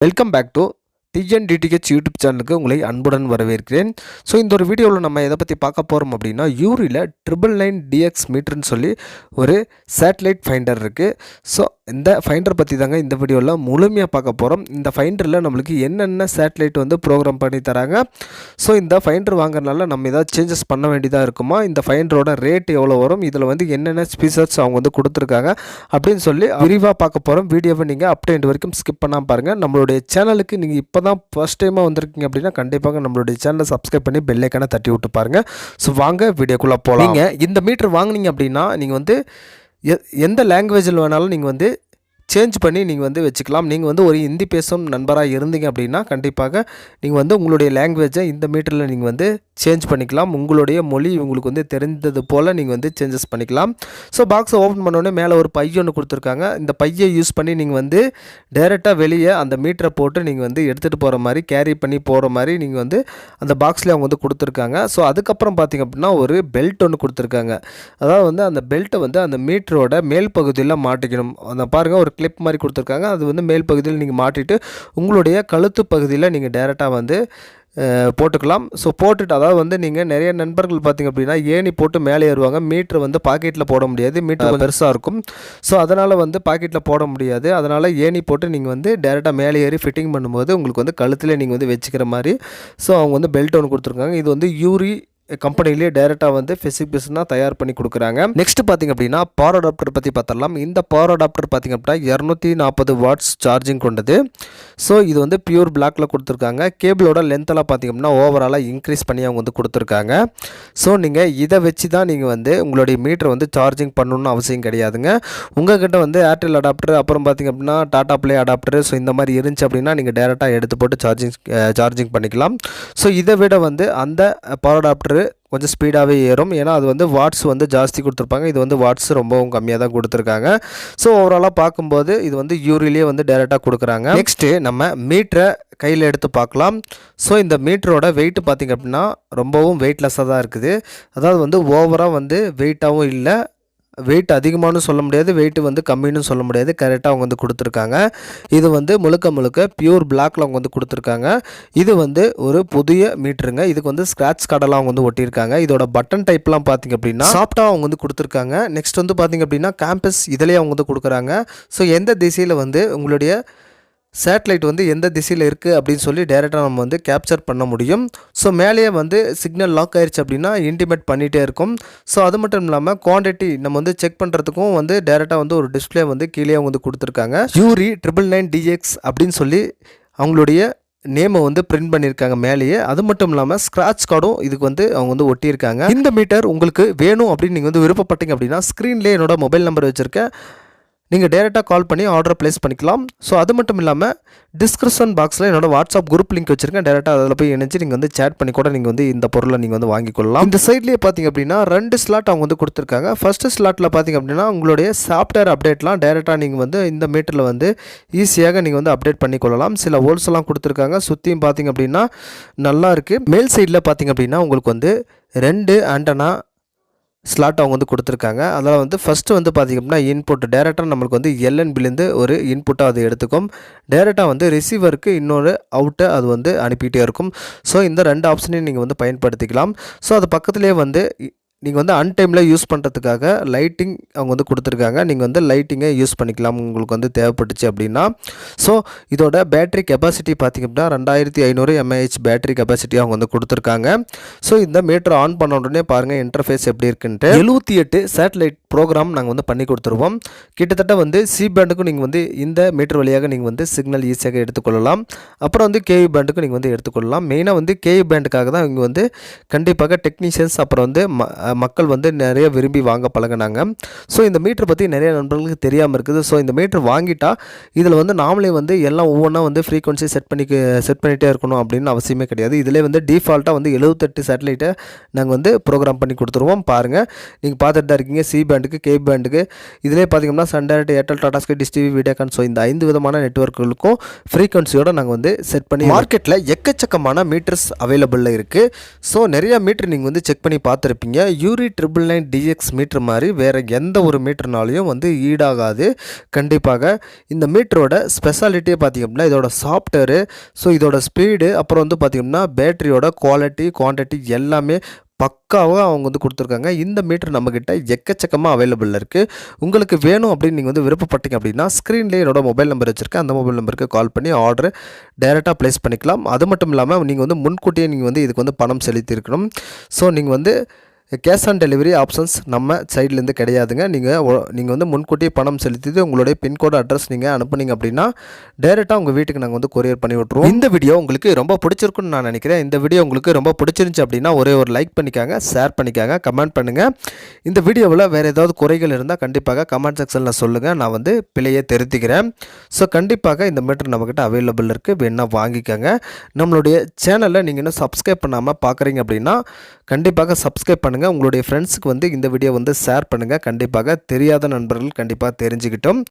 welcome back to TNDTH YouTube சேனலுக்கு உங்களை அன்புடன் வரவேற்கிறேன். ஸோ இந்த ஒரு வீடியோவில் நம்ம எதை பற்றி பார்க்க போகிறோம் அப்படின்னா யூரியில் ட்ரிபிள் நைன் டிஎக்ஸ் மீட்டர்னு சொல்லி ஒரு சேட்டலைட் ஃபைண்டர் இருக்குது ஸோ இந்த ஃபைண்டர் பற்றி தாங்க இந்த வீடியோவில் முழுமையாக பார்க்க போகிறோம் இந்த ஃபைண்டரில் நம்மளுக்கு என்னென்ன சேட்டலைட் வந்து ப்ரோக்ராம் பண்ணி தராங்க? ஸோ இந்த ஃபைண்டர் வாங்குறதுனால நம்ம ஏதாவது சேஞ்சஸ் பண்ண வேண்டியதாக இருக்குமா? இந்த ஃபைண்டரோட ரேட் எவ்வளோ வரும்? இதில் வந்து என்னென்ன ஸ்பீசர்ஸ் அவங்க வந்து கொடுத்துருக்காங்க? அப்படின்னு சொல்லி விரிவாக பார்க்க போகிறோம் வீடியோவை நீங்கள் அப்டேட் வரைக்கும் ஸ்கிப் பண்ணாமல் பாருங்கள் நம்மளுடைய சேனலுக்கு நீங்கள் இப்போ தான் ஃபஸ்ட் டைமாக வந்திருக்கீங்க அப்படின்னா கண்டிப்பாக நம்மளுடைய சேனலை சப்ஸ்கிரைப் பண்ணி பெல்லைக்கான தட்டி விட்டு பாருங்கள் ஸோ வாங்க வீடியோக்குள்ளே போகலாம் நீங்கள் இந்த மீட்டர் வாங்குனீங்க அப்படின்னா நீங்கள் வந்து எந்த லாங்குவேஜில் வேணாலும் நீங்கள் வந்து சேஞ்ச் பண்ணி நீங்கள் வந்து வச்சுக்கலாம். நீங்கள் வந்து ஒரு ஹிந்தி பேசும் நண்பராக இருந்தீங்க அப்படின்னா கண்டிப்பாக நீங்கள் வந்து உங்களுடைய லாங்குவேஜை இந்த மீட்டரில் நீங்கள் வந்து சேஞ்ச் பண்ணிக்கலாம். உங்களுடைய மொழி உங்களுக்கு வந்து தெரிந்தது போல் நீங்கள் வந்து சேஞ்சஸ் பண்ணிக்கலாம். ஸோ பாக்ஸை ஓப்பன் பண்ணோடனே மேலே ஒரு பை ஒன்று கொடுத்துருக்காங்க. இந்த பையை யூஸ் பண்ணி நீங்கள் வந்து டைரெக்டாக வெளியே அந்த மீட்டரை போட்டு நீங்கள் வந்து எடுத்துகிட்டு போகிற மாதிரி கேரி பண்ணி போகிற மாதிரி நீங்கள் வந்து அந்த பாக்ஸில் அவங்க வந்து கொடுத்துருக்காங்க. ஸோ அதுக்கப்புறம் பார்த்திங்க அப்படின்னா ஒரு பெல்ட் ஒன்று கொடுத்துருக்காங்க. அதாவது வந்து அந்த பெல்ட்டை வந்து அந்த மீட்டரோட மேல் பகுதியில் மாட்டிக்கணும். அந்த பாருங்கள் ஒரு கிளிப் மாதிரி கொடுத்துருக்காங்க. அது வந்து மேல் பகுதியில் நீங்கள் மாட்டிட்டு உங்களுடைய கழுத்து பகுதியில் நீங்கள் டேரெக்டாக வந்து போட்டுக்கலாம். ஸோ போட்டுட்டு அதாவது வந்து நீங்கள் நிறைய நண்பர்கள் பார்த்தீங்க அப்படின்னா ஏணி போட்டு மேலே ஏறுவாங்க. மீட்ரு வந்து பாக்கெட்டில் போட முடியாது. மீட்ரு பெருசாக இருக்கும். ஸோ அதனால் வந்து பாக்கெட்டில் போட முடியாது. அதனால் ஏணி போட்டு நீங்கள் வந்து டேரெக்டாக மேலே ஏறி ஃபிட்டிங் பண்ணும்போது உங்களுக்கு வந்து கழுத்தில் நீங்கள் வந்து வச்சுக்கிற மாதிரி ஸோ அவங்க வந்து பெல்ட் ஒன்று கொடுத்துருக்காங்க. இது வந்து யூரி கம்பெனிலேயே டைரெக்டாக வந்து ஃபிசிக் பிஸ்னா தயார் பண்ணி கொடுக்குறாங்க. நெக்ஸ்ட் பார்த்திங்க அப்படின்னா பவர் அடாப்டர் பற்றி பார்த்தரலாம் இந்த பவர் அடாப்டர் பார்த்திங்க அப்படின்னா இரநூத்தி நாற்பது வாட்ஸ் சார்ஜிங் கொண்டது. ஸோ இது வந்து பியூர் பிளாக்ல கொடுத்துருக்காங்க. கேபிளோட லென்த்தெல்லாம் பார்த்திங்க அப்படின்னா ஓவராலாக இன்க்ரீஸ் பண்ணி அவங்க வந்து கொடுத்துருக்காங்க. ஸோ நீங்கள் இதை வச்சு தான் நீங்கள் வந்து உங்களுடைய மீட்டரை வந்து சார்ஜிங் பண்ணணும்னு அவசியம் கிடையாதுங்க. உங்ககிட்ட வந்து ஏர்டெல் அடாப்டர் அப்புறம் பார்த்திங்க அப்படின்னா டாடா ப்ளே அடாப்டர் ஸோ இந்த மாதிரி இருந்துச்சு அப்படின்னா நீங்கள் டேரெக்டாக எடுத்து போட்டு சார்ஜிங் சார்ஜிங் பண்ணிக்கலாம். ஸோ இதை விட வந்து அந்த பவர் அடாப்டர் கொஞ்சம் ஸ்பீடாகவே ஏறும். ஏன்னா அது வந்து வாட்ஸ் வந்து ஜாஸ்தி கொடுத்துருப்பாங்க. இது வந்து வாட்ஸ் ரொம்பவும் கம்மியாக தான் கொடுத்துருக்காங்க. ஸோ ஓவராலாக பார்க்கும்போது இது வந்து யூரிலேயே வந்து டேரெக்டாக கொடுக்குறாங்க. நெக்ஸ்ட்டு நம்ம மீட்டரை கையில் எடுத்து பார்க்கலாம். ஸோ இந்த மீட்டரோட வெயிட் பார்த்திங்க அப்படின்னா ரொம்பவும் வெயிட்லெஸ்ஸாக தான் இருக்குது. அதாவது வந்து ஓவராக வந்து வெயிட்டாகவும் இல்லை. வெயிட் அதிகமானு சொல்ல முடியாது வெயிட் வந்து கம்மின்னு சொல்ல முடியாது. கரெக்டாக அவங்க வந்து கொடுத்துருக்காங்க. இது வந்து முழுக்க முழுக்க பியூர் பிளாக்ல அவங்க வந்து கொடுத்துருக்காங்க. இது வந்து ஒரு புதிய மீட்டருங்க இதுக்கு வந்து ஸ்க்ராட்ச் கார்டெல்லாம் அவங்க வந்து ஒட்டியிருக்காங்க. இதோட பட்டன் டைப்லாம் பார்த்தீங்க அப்படின்னா சாஃப்டாக அவங்க வந்து கொடுத்துருக்காங்க. நெக்ஸ்ட் வந்து பார்த்தீங்க அப்படின்னா கேம்பஸ் இதிலேயே அவங்க வந்து கொடுக்குறாங்க. ஸோ எந்த திசையில் வந்து உங்களுடைய சேட்டலைட் வந்து எந்த திசையில் இருக்குது அப்படின்னு சொல்லி டேரெக்டாக நம்ம வந்து கேப்சர் பண்ண முடியும். ஸோ மேலேயே வந்து சிக்னல் லாக் ஆயிடுச்சு அப்படின்னா இன்டிமேட் பண்ணிகிட்டே இருக்கும். ஸோ அது மட்டும் இல்லாமல் குவான்டிட்டி நம்ம வந்து செக் பண்ணுறதுக்கும் வந்து டேரெக்டாக வந்து ஒரு டிஸ்ப்ளே வந்து கீழே அவங்க வந்து கொடுத்துருக்காங்க. யூரி ட்ரிபிள் நைன் டிஎக்ஸ் அப்படின்னு சொல்லி அவங்களுடைய நேமை வந்து பிரிண்ட் பண்ணியிருக்காங்க மேலேயே. அது மட்டும் இல்லாமல் ஸ்க்ராட்ச் கார்டும் இதுக்கு வந்து அவங்க வந்து ஒட்டியிருக்காங்க. இந்த மீட்டர் உங்களுக்கு வேணும் அப்படின்னு நீங்கள் வந்து விருப்பப்பட்டீங்க அப்படின்னா ஸ்க்ரீன்லேயே என்னோட மொபைல் நம்பர் வச்சுருக்கேன். நீங்கள் டேரெக்டாக கால் பண்ணி ஆர்டர் ப்ளேஸ் பண்ணிக்கலாம். ஸோ அது மட்டும் இல்லாமல் டிஸ்கிரிப்ஷன் பாக்ஸில் என்னோடய வாட்ஸ்அப் குரூப் லிங்க் வச்சுருக்கேன். டேரெக்டாக அதில் போய் இணைச்சு நீங்கள் வந்து சேட் பண்ணி கூட நீங்கள் வந்து இந்த பொருளை நீங்கள் வந்து வாங்கிக்கொள்ளலாம் இந்த சைட்லேயே பார்த்தீங்க அப்படின்னா ரெண்டு ஸ்லாட் அவங்க வந்து கொடுத்துருக்காங்க. ஃபஸ்ட்டு ஸ்லாட்டில் பார்த்தீங்க அப்படின்னா உங்களுடைய சாஃப்ட்வேர் அப்டேட்லாம் டேரெக்டாக நீங்கள் வந்து இந்த மீட்டரில் வந்து ஈஸியாக நீங்கள் வந்து அப்டேட் பண்ணிக்கொள்ளலாம் சில ஹோல்ஸ் எல்லாம் கொடுத்துருக்காங்க. சுற்றியும் பார்த்தீங்க அப்படின்னா நல்லா இருக்குது மேல் சைடில் பார்த்தீங்க அப்படின்னா உங்களுக்கு வந்து ரெண்டு ஆண்டனா ஸ்லாட் அவங்க வந்து கொடுத்துருக்காங்க. அதனால் வந்து ஃபஸ்ட்டு வந்து பார்த்திங்க அப்படின்னா இன்புட் டேரெக்டாக நம்மளுக்கு வந்து எல்என்பிலேருந்து ஒரு இன்புட்டாக அது எடுத்துக்கும். டேரெக்டாக வந்து ரிசீவருக்கு இன்னொரு அவுட்டை அது வந்து அனுப்பிகிட்டே இருக்கும். ஸோ இந்த ரெண்டு ஆப்ஷனையும் நீங்கள் வந்து பயன்படுத்திக்கலாம். ஸோ அது பக்கத்துலேயே வந்து நீங்கள் வந்து அன்டைமில் யூஸ் பண்ணுறதுக்காக லைட்டிங் அவங்க வந்து கொடுத்துருக்காங்க. நீங்கள் வந்து லைட்டிங்கை யூஸ் பண்ணிக்கலாம். உங்களுக்கு வந்து தேவைப்பட்டுச்சு அப்படின்னா. ஸோ இதோட பேட்டரி கெப்பாசிட்டி பார்த்திங்க அப்படின்னா ரெண்டாயிரத்தி ஐநூறு எம்ஏஹெச் பேட்டரி கெப்பாசிட்டி அவங்க வந்து கொடுத்துருக்காங்க. ஸோ இந்த மீட்டர் ஆன் பண்ண உடனே பாருங்கள் இன்டர்ஃபேஸ் எப்படி இருக்குன்ட்டு. எழுபத்தி எட்டு சேட்டலைட் ப்ரோக்ராம் நாங்கள் வந்து பண்ணி கொடுத்துருவோம். கிட்டத்தட்ட வந்து சி பேண்டுக்கும் நீங்கள் வந்து இந்த மீட்டர் வழியாக நீங்கள் வந்து சிக்னல் ஈஸியாக எடுத்துக்கொள்ளலாம். அப்புறம் வந்து கேவி பேண்டுக்கும் நீங்கள் வந்து எடுத்துக்கொள்ளலாம். மெயினாக வந்து கேவி பேண்டுக்காக தான் இங்கே வந்து கண்டிப்பாக டெக்னீஷியன்ஸ் அப்புறம் வந்து ம மக்கள் வந்து நிறைய விரும்பி வாங்க பழகினாங்க. ஸோ இந்த மீட்டர் பற்றி நிறைய நண்பர்களுக்கு தெரியாமல் இருக்குது. ஸோ இந்த மீட்டர் வாங்கிட்டா இதில் வந்து நாமளே வந்து எல்லாம் ஒவ்வொன்றா வந்து ஃப்ரீக்வன்சி செட் பண்ணி செட் பண்ணிகிட்டே இருக்கணும் அப்படின்னு அவசியமே கிடையாது. இதிலே வந்து டிஃபால்ட்டாக வந்து எழுபத்தெட்டு சேட்டலைட்டை நாங்கள் வந்து ப்ரோக்ராம் பண்ணி கொடுத்துருவோம். பாருங்கள் நீங்கள் பார்த்துட்டு தான் இருக்கீங்க. சி பேண்டுக்கு கே பேண்டுக்கு இதிலே பார்த்தீங்கன்னா Sun Direct Airtel Tata Sky Dish TV Videocon so இந்த ஐந்து விதமான நெட்ஒர்க்குகளுக்கும் ஃப்ரீக்வன்சியோட நாங்கள் வந்து செட் பண்ணி மார்க்கெட்டில் எக்கச்சக்கமான மீட்டர்ஸ் அவைலபிளில் இருக்குது ஸோ நிறைய மீட்டர் நீங்கள் வந்து செக் பண்ணி பார்த்துருப்பீங்க. யூரி ட்ரிபிள் நைன் டிஎக்ஸ் மீட்ரு மாதிரி வேறு எந்த ஒரு மீட்டர்னாலையும் வந்து ஈடாகாது. கண்டிப்பாக இந்த மீட்டரோட ஸ்பெஷாலிட்டியே பார்த்திங்க அப்படின்னா இதோட சாஃப்ட்வேரு ஸோ இதோட ஸ்பீடு அப்புறம் வந்து பார்த்திங்கன்னா பேட்டரியோட குவாலிட்டி குவான்டிட்டி எல்லாமே பக்காவாக அவங்க வந்து கொடுத்துருக்காங்க. இந்த மீட்டர் நம்மக்கிட்ட எக்கச்சக்கமாக அவைலபிள் இருக்குது உங்களுக்கு வேணும் அப்படின்னு நீங்கள் வந்து விருப்பப்பட்டீங்க அப்படின்னா ஸ்க்ரீன்லேயே என்னோட மொபைல் நம்பர் வச்சுருக்கேன். அந்த மொபைல் நம்பருக்கு கால் பண்ணி ஆர்டர் டைரெக்டாக ப்ளேஸ் பண்ணிக்கலாம். அது மட்டும் இல்லாமல் நீங்கள் வந்து முன்கூட்டியே நீங்கள் வந்து இதுக்கு வந்து பணம் செலுத்தியிருக்கணும். ஸோ நீங்கள் வந்து கேஷ் ஆன் டெலிவரி ஆப்ஷன்ஸ் நம்ம சைட்லேருந்து கிடையாதுங்க. நீங்கள் நீங்கள் வந்து முன்கூட்டியே பணம் செலுத்திட்டு உங்களுடைய பின்கோடு அட்ரஸ் நீங்கள் அனுப்புனீங்க அப்படின்னா டேரெக்டாக உங்கள் வீட்டுக்கு நாங்கள் வந்து கொரியர் பண்ணி விட்ருவோம் இந்த வீடியோ உங்களுக்கு ரொம்ப பிடிச்சிருக்குன்னு நான் நினைக்கிறேன். இந்த வீடியோ உங்களுக்கு ரொம்ப பிடிச்சிருந்துச்சு அப்படின்னா ஒரே ஒரு லைக் பண்ணிக்காங்க ஷேர் பண்ணிக்காங்க கமெண்ட் பண்ணுங்கள் இந்த வீடியோவில் வேறு ஏதாவது குறைகள் இருந்தால் கண்டிப்பாக கமெண்ட் செக்ஷனில் சொல்லுங்கள் நான் வந்து பிழையை திருத்திக்கிறேன். ஸோ கண்டிப்பாக இந்த மீட்டர் நம்மக்கிட்ட அவைலபிள் இருக்குது வேணால் வாங்கிக்கோங்க. நம்மளுடைய சேனலை நீங்கள் இன்னும் சப்ஸ்கிரைப் பண்ணாமல் பார்க்குறீங்க அப்படின்னா கண்டிப்பாக சப்ஸ்கிரைப் பண்ணுங்கள் உங்களுடைய ஃப்ரெண்ட்ஸுக்கு வந்து இந்த வீடியோ வந்து ஷேர் பண்ணுங்கள் கண்டிப்பாக தெரியாத நண்பர்கள் கண்டிப்பாக தெரிஞ்சுக்கிட்டோம்.